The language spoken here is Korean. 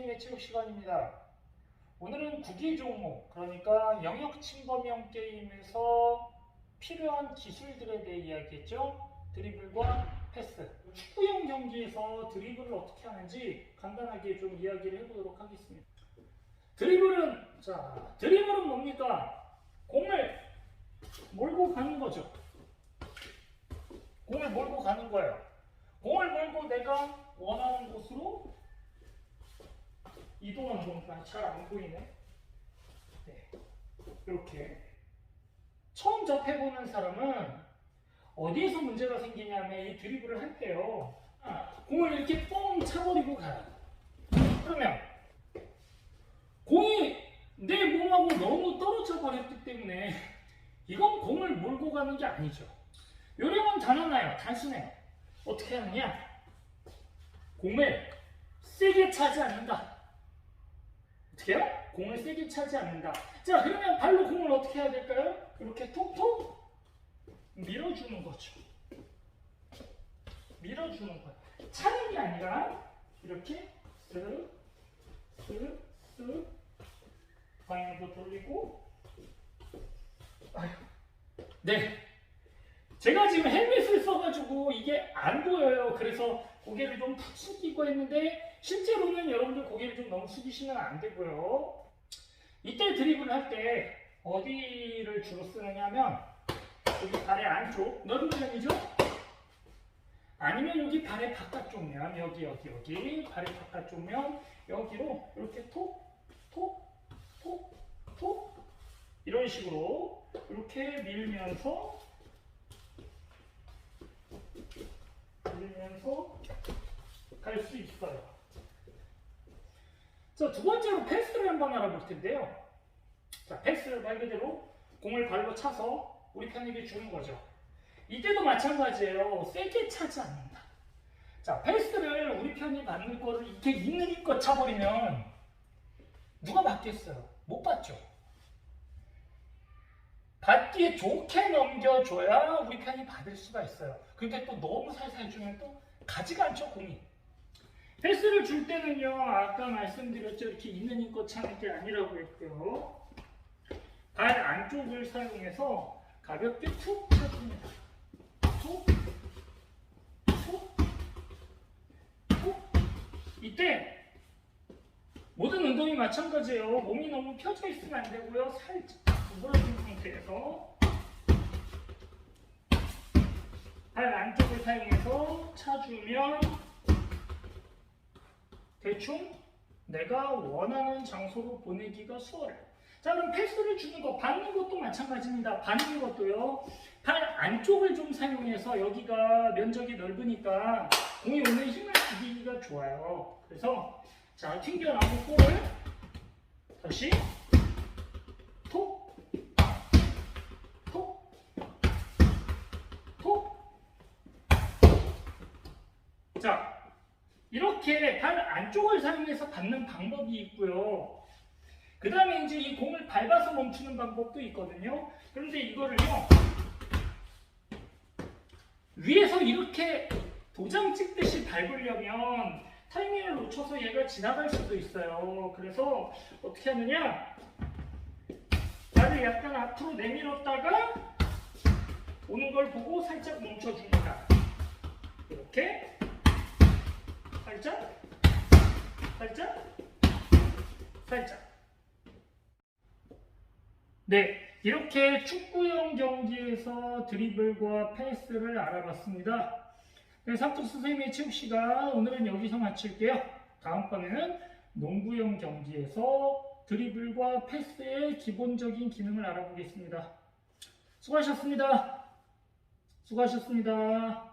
체육 시간입니다. 오늘은 구기 종목, 그러니까 영역 침범형 게임에서 필요한 기술들에 대해 이야기했죠. 드리블과 패스. 축구형 경기에서 드리블을 어떻게 하는지 간단하게 좀 이야기를 해보도록 하겠습니다. 드리블은 자 드리블은 뭡니까? 공을 몰고 가는 거죠. 공을 몰고 가는 거예요. 공을 몰고 내가 원하는 곳으로 이동하는 겁니다. 잘안 보이네. 네. 이렇게. 처음 접해보는 사람은 어디에서 문제가 생기냐면 이 드리블을 할 때요. 아, 공을 이렇게 뻥 차버리고 가요. 그러면 공이 내 몸하고 너무 떨어져 버렸기 때문에 이건 공을 몰고 가는 게 아니죠. 요령은 단하나요. 단순해요. 어떻게 하느냐? 공을 세게 차지 않는다. 해요? 공을 세게 차지 않는다. 자, 그러면 발로 공을 어떻게 해야 될까요? 이렇게 톡톡 밀어주는 거죠. 밀어주는 거예요. 차는 게 아니라 이렇게 쓱, 쓱, 쓱 방향도 돌리고 아휴. 네. 제가 지금 헬멧을 써 가지고 이게 안 보여요. 그래서 고개를 좀 푹 숙이고 했는데 실제로는 여러분들 고개를 좀 너무 숙이시면 안 되고요. 이때 드리블을 할 때 어디를 주로 쓰느냐면 여기 발의 안쪽 넓은 면이죠? 아니면 여기 발의 바깥쪽 면 여기 여기 여기 발의 바깥쪽 면 여기로 이렇게 톡톡톡톡 이런 식으로 이렇게 밀면서 밀면서 갈 수 있어요. 자, 두 번째로 패스를 한번 알아볼 텐데요. 자, 패스를 말 그대로 공을 발로 차서 우리 편에게 주는 거죠. 이때도 마찬가지예요. 세게 차지 않는다. 자, 패스를 우리 편이 받는 거를 이렇게 있는 힘껏 차버리면 누가 받겠어요? 못 받죠. 받기에 좋게 넘겨줘야 우리 편이 받을 수가 있어요. 근데 또 너무 살살 주면 또 가지가 않죠, 공이. 패스를 줄 때는요, 아까 말씀드렸죠. 이렇게 있는 힘껏 차는 게 아니라고 했고요. 발 안쪽을 사용해서 가볍게 툭 쳐줍니다. 툭, 툭, 툭. 이때 모든 운동이 마찬가지예요. 몸이 너무 펴져 있으면 안 되고요. 살짝 구부러진 상태에서 발 안쪽을 사용해서 차주면 대충 내가 원하는 장소로 보내기가 수월해요. 자 그럼 패스를 주는 거 받는 것도 마찬가지입니다. 받는 것도요. 발 안쪽을 좀 사용해서 여기가 면적이 넓으니까 공이 오는 힘을 주기가 좋아요. 그래서 자 튕겨나온 볼을 다시 자 이렇게 발 안쪽을 사용해서 받는 방법이 있고요. 그 다음에 이제 이 공을 밟아서 멈추는 방법도 있거든요. 그런데 이거를요, 위에서 이렇게 도장 찍듯이 밟으려면 타이밍을 놓쳐서 얘가 지나갈 수도 있어요. 그래서 어떻게 하느냐, 발을 약간 앞으로 내밀었다가 오는 걸 보고 살짝 멈춰줍니다. 이렇게 살짝, 살짝, 살짝. 네, 이렇게 축구형 경기에서 드리블과 패스를 알아봤습니다. 네, 삼뚝 선생님의 체육 시간 오늘은 여기서 마칠게요. 다음번에는 농구형 경기에서 드리블과 패스의 기본적인 기능을 알아보겠습니다. 수고하셨습니다. 수고하셨습니다.